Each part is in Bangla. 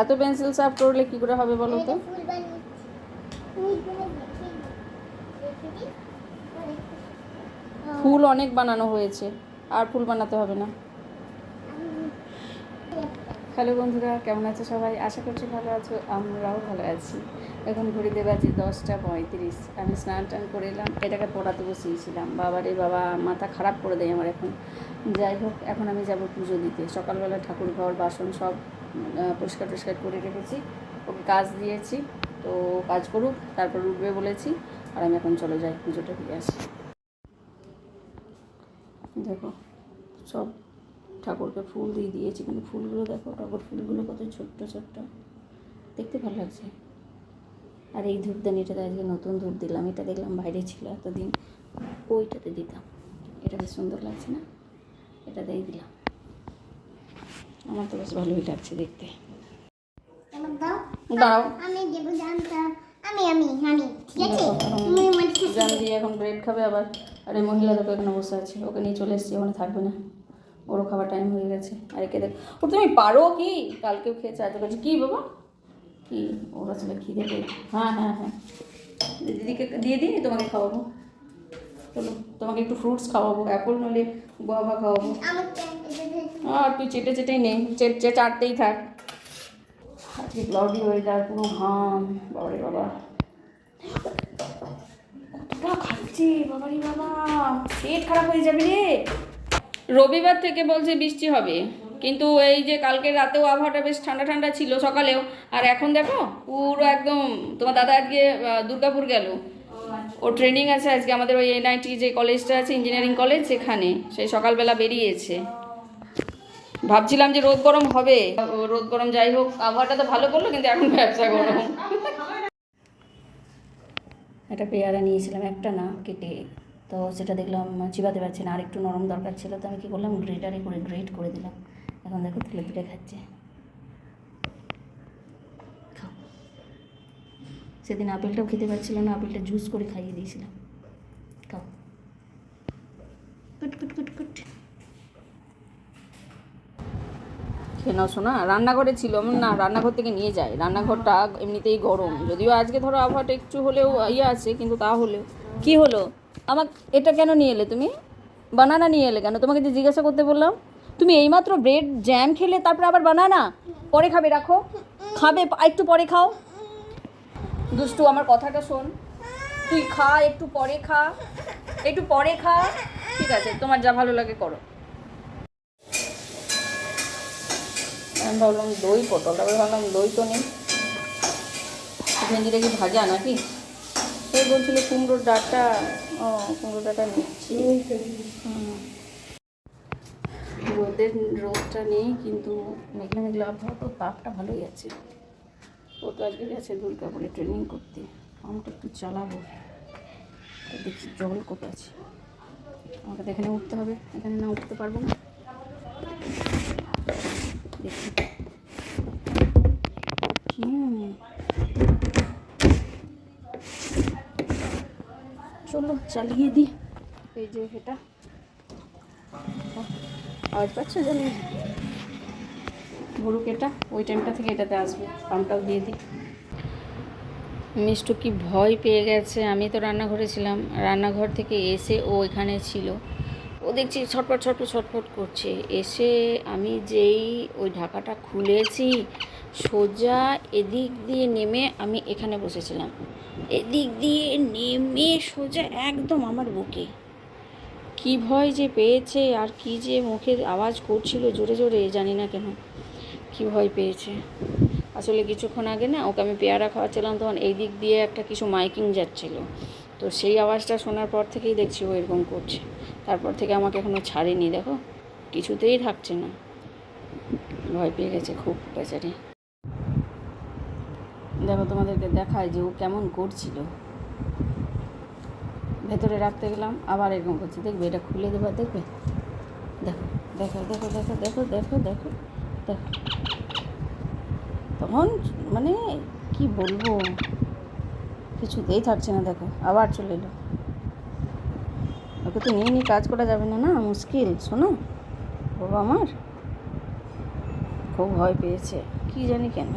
এত পেন্সিল শার্প করলে কি করে হবে বলো তো? ফুল অনেক বানানো হয়েছে, আর ফুল বানাতে হবে না। হ্যালো বন্ধুরা, কেমন আছো সবাই? আশা করছি ভালো আছো, আমরাও ভালো আছি। এখন ঘুরিতে বাজে দশটা পঁয়ত্রিশ। আমি স্নান টান করে এলাম, এটাকে পড়াতে বসিয়েছিলাম। বাবারে বাবা, মাথা খারাপ করে দেয় আমার এখন। যাই হোক, এখন আমি যাব পুজো দিতে। সকালবেলা ঠাকুর ঘর বাসন সব পরিষ্কার টরিষ্কার করে রেখেছি। ওকে কাজ দিয়েছি, তো কাজ করুক, তারপর উঠবে বলেছি, আর আমি এখন চলে যাই, পুজোটা দিয়ে আসি। দেখো, সব ঠাকুরকে ফুল দিয়ে দিয়েছি, কিন্তু ফুলগুলো দেখো, ঠাকুর ফুলগুলো কত ছোট্ট ছোট্ট। দেখতে ভালো লাগছে। আর এই ধূপদানিটাতে আজকে নতুন ধূপ দিলাম, এটা দেখলাম বাইরে ছিল এতদিন, ওইটাতে দিতাম। এটা বেশ সুন্দর লাগছে না? এটাতেই দিলাম। আমার তো বেশ ভালোই লাগছে দেখতে। দাও। দাঁড়াও আমি দেবো জানতা আমি আমি আমি ঠিক আছে? এখন তুমি জান দিয়ে এখন ব্রেড খাবে আবার। আর এই মহিলা দেখো এখানে বসে আছে। ওকে নিয়ে চলে এসেছি ওখানে থাকবে না। ওরও খাবার টাইম হয়ে গেছে। আর একে দেখ ও তুমি পারো কি? কালকেও খেয়েছে আজ করছে। কী বাবা? কি? ওর আসলে খিদে পেয়েছে হ্যাঁ হ্যাঁ হ্যাঁ। দিদিকে দিয়ে দিই তোমাকে খাওয়াবো। চলো তোমাকে একটু ফ্রুটস খাওয়াবো। অ্যাপল নলে গোয়াবা খাওয়াবো। আর তুই চেটে চেটেই নে চেটে চাটতেই থাক। আজকে ক্লাউডি ওয়েদার পুরো ঘাম বাবারে বাবা। কতটা খাচ্ছে বাবারে বাবা। পেট খারাপ হয়ে যাবে রে। রবিবার থেকে বলছে বৃষ্টি হবে কিন্তু এই যে কালকে রাতেও আবহাওয়াটা বেশ ঠান্ডা ঠান্ডা ছিল সকালেও আর এখন দেখো পুরো একদম তোমার দাদা আজকে দুর্গাপুর গেল। ও ট্রেনিং আছে আজকে আমাদের ওই এনআইটি যে কলেজটা আছে ইঞ্জিনিয়ারিং কলেজ সেখানে সেই সকালবেলা বেরিয়েছে। ভাবছিলাম যে রোদ গরম হবে। রোদ গরম যাই হোক, আবহাওয়াটা তো ভালো করল, কিন্তু এখন ব্যবসা গরম। একটা পেয়ারা নিয়েছিলাম, একটা না, কেটে। তো সেটা দেখলাম চিবাতে পারছে না আর একটু নরম দরকার ছিল, তো আমি কী করলাম, গ্রেটারে করে গ্রেট করে দিলাম। এখন দেখো তুলে তুলে খাচ্ছে। সেদিন আপেলটাও খেতে পারছিল না, আপেলটা জুস করে খাইয়ে দিয়েছিলাম খাও কুট কুট কুট কুট কেন শোনা রান্নাঘরে ছিল না, রান্নাঘর থেকে নিয়ে যায়। রান্নাঘরটা এমনিতেই গরম। যদিও আজকে ধরো আবহাওয়াটা একটু হলেও ইয়ে আছে, কিন্তু তা হলেও কি হলো? আমার এটা কেন নিয়ে এলে তুমি? বানানা নিয়ে এলে কেন? তোমাকে যে জিজ্ঞাসা করতে বললাম, তুমি এইমাত্র ব্রেড, জ্যাম খেলে, তারপরে আবার বানানা? পরে খাবে, রাখো। খাবে, একটু পরে খাও। দুষ্টু, আমার কথাটা শোন। তুই খা, একটু পরে খা। একটু পরে খা। ঠিক আছে, তোমার যা ভালো লাগে করো। আমি ভাবলাম দই, পটল। তারপরে ভাবলাম দই তো নেই। ভেন্ডিটা কি ভাজা নাকি? সে বলছিল কুমড়োর ডাটা। ও, কুমড়োর ডাটা নিচ্ছি রোদের, রোদটা নেই, কিন্তু মেঘলা মেঘলা আবহাওয়া, তো তাপটা ভালোই আছে। ও তো আজকে গেছে দুর্গাপুরে ট্রেনিং করতে। পাম্পটা একটু চালাবো। দেখি জল কোথায় আছে। আমাকে তো এখানে উঠতে হবে। এখানে না উঠতে পারব না। দেখি চলো, চালিয়ে দিই। এই যে এটা। আওয়াজ পাচ্ছ জানি গরুক এটা, ওই টাইমটা থেকে এটাতে আসবে, পাম্পটাও দিয়ে দিই। মিষ্টু কি ভয় পেয়ে গেছে? আমি তো রান্নাঘরে ছিলাম। রান্নাঘর থেকে এসে ও এখানে ছিল। ও দেখছি ছটপট ছটপট ছটফট করছে। এসে আমি যেই ওই ঢাকাটা খুলেছি, সোজা এদিক দিয়ে নেমে আমি এখানে বসেছিলাম। এদিক দিয়ে নেমে সোজা একদম আমার বুকে। কি ভয় যে পেয়েছে আর কি যে মুখে আওয়াজ করছিল জোরে জোরে, জানি না কেন। কি ভয় পেয়েছে। আসলে কিছুক্ষণ আগে না ওকে আমি পেয়ারা খাওয়াচ্ছিলাম, তখন এই দিক দিয়ে একটা কিছু মাইকিং যাচ্ছিল। তো সেই আওয়াজটা শোনার পর থেকেই দেখছি ও এরকম করছে। তারপর থেকে আমাকে এখনও ছাড়েনি, দেখো। কিছুতেই থাকছে না। ভয় পেয়ে গেছে খুব বেচারি। দেখো, তোমাদেরকে দেখায় যে ও কেমন করছিল। ভেতরে রাখতে গেলাম, আবার এরকম করছে। দেখবে, এটা খুলে দেবার দেখবে? দেখো দেখো দেখো দেখো দেখো দেখো দেখো দেখো। তখন মানে কি বলব? কিছুতেই থাকছে না, দেখো। আবার চলে এলো। ওকে তো নিয়ে নিয়ে কাজ করা যাবে না না? মুশকিল, শোনো। বাবা আমার। খুব ভয় পেয়েছে। কি জানি কেন।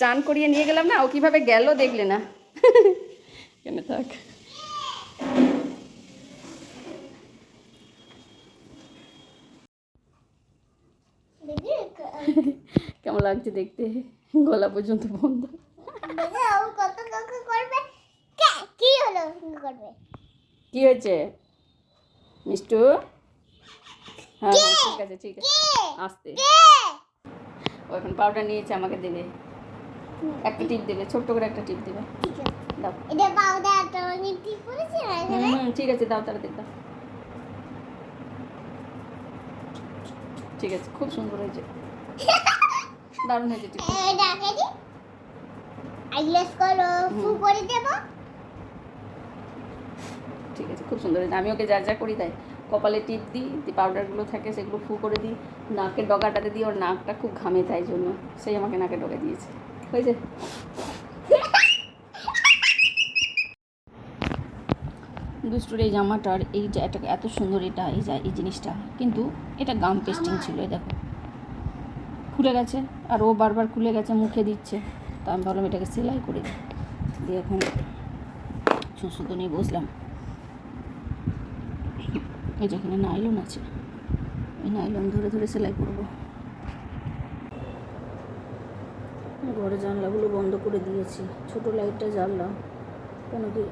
চান করিয়ে নিয়ে গেলাম না, ও কীভাবে গেল দেখলে না। কেন থাক। কেমন লাগছে দেখতে? গলা পর্যন্ত বন্ধ। কত করবে? কি? হলো? করবে? কি হয়েছে? মিষ্টু? হ্যাঁ ঠিক আছে ঠিক আছে। আসতে। ও এখন পাউডার নিয়েছে আমাকে দেবে একটা টিপ দেবে ছোট্ট করে একটা টিপ দেবে। ঠিক আছে। দাও। এটা পাউডার তো আমি ঠিক করেছি হুম ঠিক আছে দাও তাড়াতাড়ি দাও। ঠিক আছে খুব সুন্দর হয়েছে। দারুণ হয়েছে কেজি আইলেস করো ফু করে দেব। ঠিক আছে, খুব সুন্দর হয়েছে। আমি ওকে যা যা করি তাই। কপালে টিপ দিই দিয়ে পাউডারগুলো থাকে, সেগুলো ফু করে দিই। নাকের ডগাটাতে দিই, ওর নাকটা খুব ঘামে তাই জন্য। সেই আমাকে নাকে ডগা দিয়েছে। হয়েছে? দুষ্টুর এই জামাটার এই এটা এত সুন্দর এটা, এই যা, এই জিনিসটা, কিন্তু এটা গাম পেস্টিং ছিল, এই দেখো। খুলে গেছে, আর ও বারবার খুলে গেছে, মুখে দিচ্ছে। তা আমি ভাবলাম এটাকে সেলাই করে দিই। দিয়ে এখন সুতো নিয়ে বসলাম। এই যেখানে নাইলন আছে। এই নাইলন ধরে ধরে সেলাই করব। ঘরে জানলাগুলো বন্ধ করে দিয়েছি। ছোট লাইটটা জ্বাললাম। কেন কি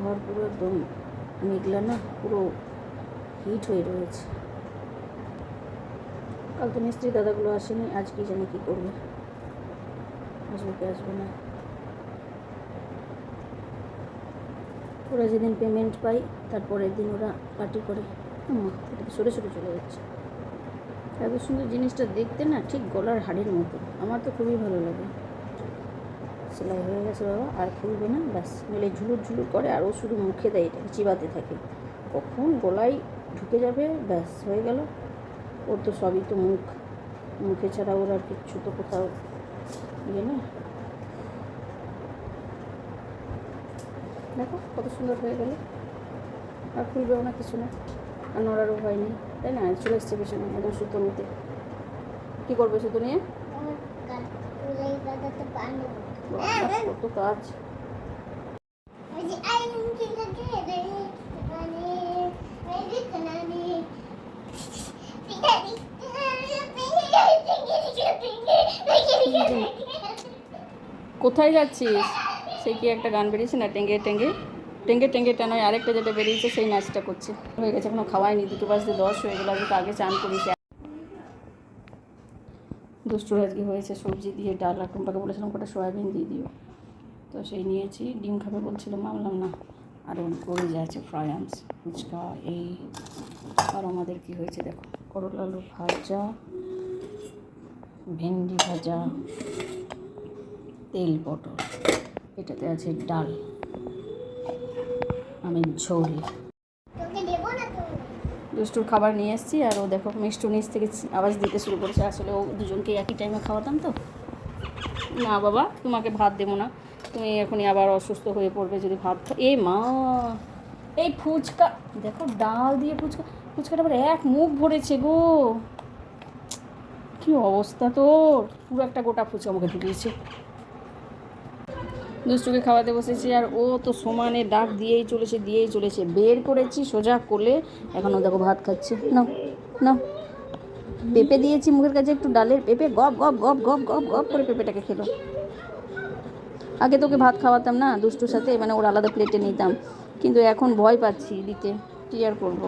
ঘর পুরো একদম মেঘলা না, পুরো হিট হয়ে রয়েছে। কাল তো মিস্ত্রি দাদাগুলো আসেনি, আজ কি জানি কী করবে। আসবে কি আসবে না। ওরা যেদিন পেমেন্ট পাই তারপরের দিন ওরা পার্টি করে। সরে সরে চলে যাচ্ছে। এত সুন্দর জিনিসটা দেখতে না, ঠিক গলার হাড়ের মতো। আমার তো খুবই ভালো লাগে। সেলাই হয়ে গেছে বাবা, আর খুলবে না, ব্যাস। নইলে ঝুলুর ঝুলুর করে, আর ও শুধু মুখে দেয়, এটা চিবাতে থাকে। কখন গলায় ঢুকে যাবে, ব্যাস, হয়ে গেল। ওর তো সবই তো মুখ। মুখে ছাড়া ওর আর কিচ্ছু তো কোথাও ইয়ে না দেখো কত সুন্দর হয়ে গেল। আর খুলবেও না কিছু না আর নড়ারও ভয় নেই তাই না? চলে এসছে পেছনে একদম সুতো নিতে। কী করবে সুতো নিয়ে? কত কাজ। কোথায় যাচ্ছিস? সে কি একটা গান বেরিয়েছে না, টেঙ্গে টেঙ্গে? টেঙ্গে টেঙ্গেটা নয়, আরেকটা যেটা বেরিয়েছে সেই নাচটা করছে। হয়ে গেছে, এখনও খাওয়াইনি দুটো বাজতে দশ, হয়ে গেলো আজকে আগে চান করিস দুষ্টুর আজকে হয়েছে, সবজি দিয়ে ডাল আর টুম্পাকে বলেছিলাম, কটা সয়াবিন দিয়ে দিও। তো সেই নিয়েছি, ডিম খাবে বলছিল মানলাম না, আর ওই যে আছে ফ্রায়ান্স ফুচকা, এই। আর আমাদের কি হয়েছে দেখো, করলা, আলু ভাজা, ভেন্ডি ভাজা, তেল পটল। এটাতে আছে ডাল। আমি ঝোল। দুষ্টুর খাবার নিয়ে এসেছি আর ও দেখো মিষ্টু নিচ থেকে আওয়াজ দিতে শুরু করেছে। আসলে ও দুজনকে একই টাইমে খাওয়াতাম তো। না বাবা তোমাকে ভাত দেবো না। তুমি এখনই আবার অসুস্থ হয়ে পড়বে যদি ভাত এ মা! এই ফুচকা দেখো ডাল দিয়ে ফুচকা ফুচকাটা আবার এক মুখ ভরেছে গো। কি অবস্থা তোর? পুরো একটা গোটা ফুচকা আমাকে ঢুকিয়েছে। দুষ্টুকে খাওয়াতে বসেছি আর ও তো সমানে ডাক দিয়েই চলেছে দিয়েই চলেছে। বের করেছি, সোজা কোলে। এখনও দেখো ভাত খাচ্ছে। না না পেঁপে দিয়েছি মুখের কাছে একটু ডালের পেঁপে। গপ গপ গপ গপ গপ গপ করে পেঁপেটাকে খেলো। আগে তোকে ভাত খাওয়াতাম না দুষ্টুর সাথে মানে ওর আলাদা প্লেটে নিতাম। কিন্তু এখন ভয় পাচ্ছি দিতে। আর করব?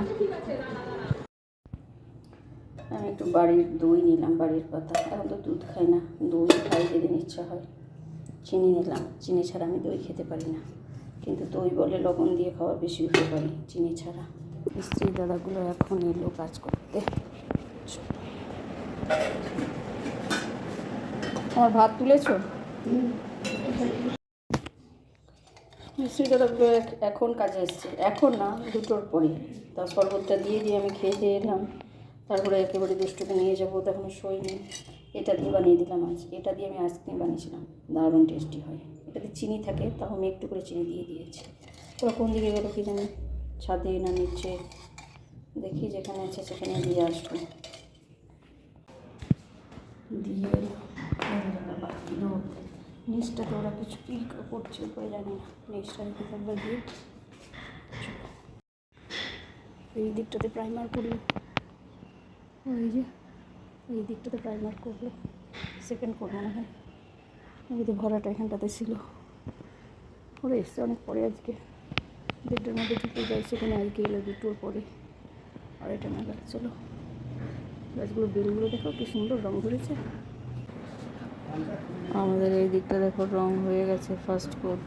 আমি একটু বাড়ির দই নিলাম, বাড়ির পাতা। এখন তো দুধ খাই না, দই খাই যেদিন ইচ্ছা হয়। চিনি নিলাম। চিনি ছাড়া আমি দই খেতে পারি না। কিন্তু দই বলে লবণ দিয়ে খাওয়া বেশি উপকারী চিনি ছাড়া। স্ত্রী দাদাগুলো এখন এলো কাজ করতে। আমার ভাত তুলেছ? মিস্ত্রি দাদাগুলো এখন কাজে এসছে। এখন না, দুটোর পরে। তার শরবতটা দিয়ে দিয়ে আমি খেয়ে দিয়ে এলাম। তারপরে একেবারে দুষ্টুকে নিয়ে যাব তখন শোয়নি। এটা দিয়ে বানিয়ে দিলাম আজ। এটা দিয়ে আমি আইসক্রিম বানিয়েছিলাম। দারুণ টেস্টি হয়। এটাতে চিনি থাকে তাও আমি একটু করে চিনি দিয়ে দিয়েছি। ওরা কোন দিকে গেলো কি জানি? ছাদে না নিচ্ছে দেখি যেখানে আছে সেখানে দিয়ে আসব। দিয়ে নিচটাতে ওরা কিছু কি করছে, উপায় জানি না। নিচটা একবার দিয়ে? এই দিকটাতে প্রাইমার করল ওই যে এই দিকটাতে প্রাইমার করল। সেকেন্ড কোড মনে হয়। ওই যে ভরাটা এখানটাতে ছিল। ওরা এসছে অনেক পরে আজকে। দেড়টার মধ্যে ঢুকে যায়, সেখানে আজকে এলো দুটোর পরে। আড়াইটা নাগাদ চলো। গাছগুলো, বেলগুলো দেখো কি সুন্দর রং ধরেছে। আমাদের এই দিকটা দেখো রং হয়ে গেছে ফার্স্ট কোট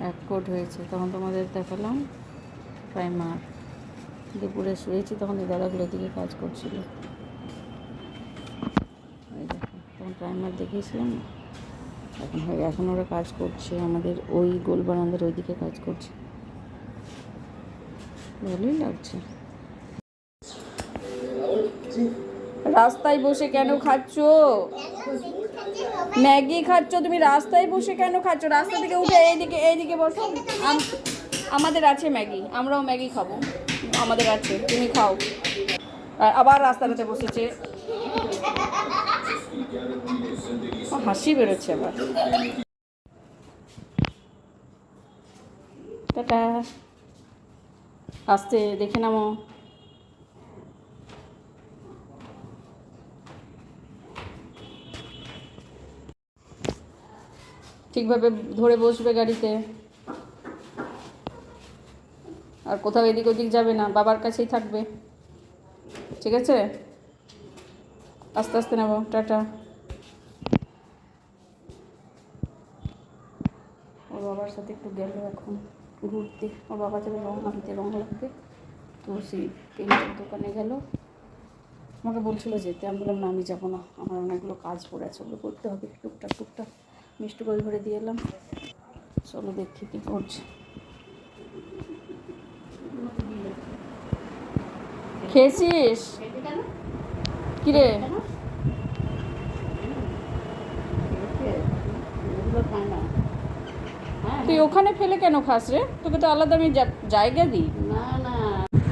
এক কোট হয়েছে। তখন তোমাদের দেখালাম প্রাইমার দুপুরে শুয়েছি তখন এই দাদাগুলো দিকে কাজ করছিল। তখন প্রাইমার দেখিয়েছিলাম। না এখন হয়ে এখন ওরা কাজ করছে, আমাদের ওই গোল বারান্দার ওইদিকে কাজ করছে। ভালোই লাগছে। রাস্তায় বসে কেন খাচ্ছ? ম্যাগি খাচ্ছ? তুমি রাস্তায় বসে কেন খাচ্ছ? রাস্তা থেকে উঠে এইদিকে এইদিকে বসো। আম- আমাদের আছে ম্যাগি, আমরাও ম্যাগি খাব। আমাদের আছে, তুমি খাও। আবার রাস্তাটাতে বসেছে। হাসি বেরোচ্ছে আবার। টাটা। আসতে দেখে নামো। ঠিকভাবে ধরে বসবে গাড়িতে। আর কোথাও এদিক ওদিক যাবে না, বাবার কাছেই থাকবে। ঠিক আছে? আস্তে আস্তে নেব টাটা। ওর বাবার সাথে একটু গেল এখন ঘুরতে ওর বাবা যাবে রং আনতে রং লাগবে। তো সেই পেন্টের দোকানে গেল। আমাকে বলছিল যেতে আমি বললাম না আমি যাব না আমার অনেকগুলো কাজ পড়ে আছে ওগুলো করতে হবে টুকটাক টুকটাক মিষ্টি করে ঘরে দিয়ে এলাম। চলো দেখি কী করছে। খেয়েছিস? কিরে? তুই ওখানে ফেলে কেন খাস রে? তোকে তো আলাদা আমি জায়গা দিই। না না।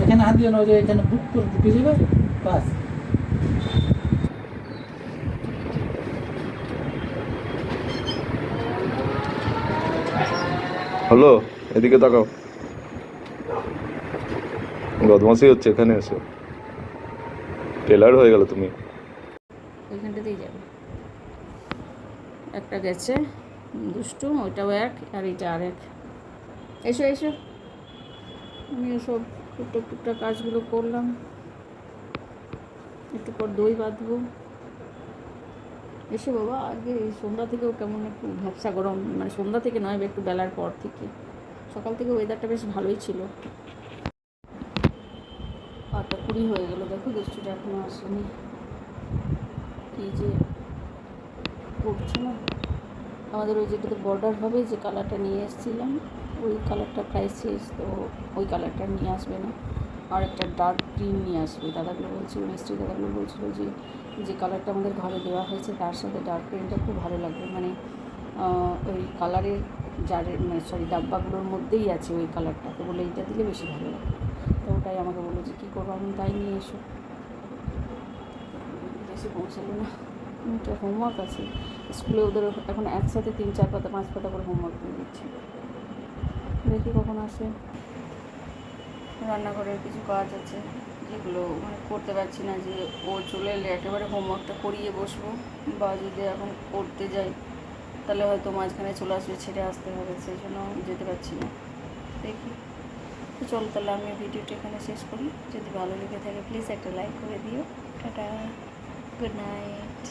এখানে হাত দিও না ওই যে এখানে বুক করে ঢুকে যাবে বাস। হলো এদিকে তাকাও। বদমাসি হচ্ছে এখানে এসো। টেলার হয়ে গেল তুমি। ওইখানটাতেই যাবে। একটা গেছে। দুষ্টু, ওইটাও এক আর এইটা আর এক। এসো এসো। আমি সব টুকটাক টুকটাক কাজগুলো করলাম। একটু পর দই বাঁধবো। এসো বাবা, আগে সন্ধ্যা থেকেও কেমন একটু ভ্যাবসা গরম মানে সন্ধ্যা থেকে নয়, একটু বেলার পর থেকে। সকাল থেকে ওয়েদারটা বেশ ভালোই ছিল। আটটা কুড়ি হয়ে গেলো। দেখো, দুষ্টুটা এখনও আসেনি। কি যে করছে না? আমাদের ওই যেটাতে বর্ডার হবে, যে কালারটা নিয়ে এসেছিলাম, ওই কালারটা প্রায় শেষ, তো ওই কালারটা নিয়ে আসবে না। আর একটা ডার্ক গ্রিন নিয়ে আসবে। দাদাগুলো বলছিল, মিস্ত্রি দাদাগুলো বলছিল যে যে কালারটা আমাদের ঘরে দেওয়া হয়েছে, তার সাথে ডার্ক গ্রিনটা খুব ভালো লাগবে। মানে ওই কালারের জারের মানে সরি ডাব্বাগুলোর মধ্যেই আছে ওই কালারটা তো বলে এইটা দিলে বেশি ভালো লাগবে। তো ওটাই আমাকে বলল যে, কী করব, আমি তাই নিয়ে এসো। এসে পৌঁছালো না। একটা হোমওয়ার্ক আছে। স্কুলে ওদের এখন একসাথে তিন চার পাতা, পাঁচ পাতা করে হোমওয়ার্ক দিয়ে দিচ্ছে। দেখি কখন আসে। রান্নাঘরের কিছু কাজ আছে, যেগুলো মানে করতে পারছি না যে ও চলে এলে একেবারে হোমওয়ার্কটা করিয়ে বসবো বা যদি এখন করতে যাই, তাহলে হয়তো মাঝখানে চলে আসবে, ছেড়ে আসতে হবে, সেই জন্য যেতে পারছি না। দেখি। তো চল তাহলে আমি ভিডিওটা এখানে শেষ করি। যদি ভালো লেগে থাকে প্লিজ একটা লাইক করে দিও। টাটা। Good night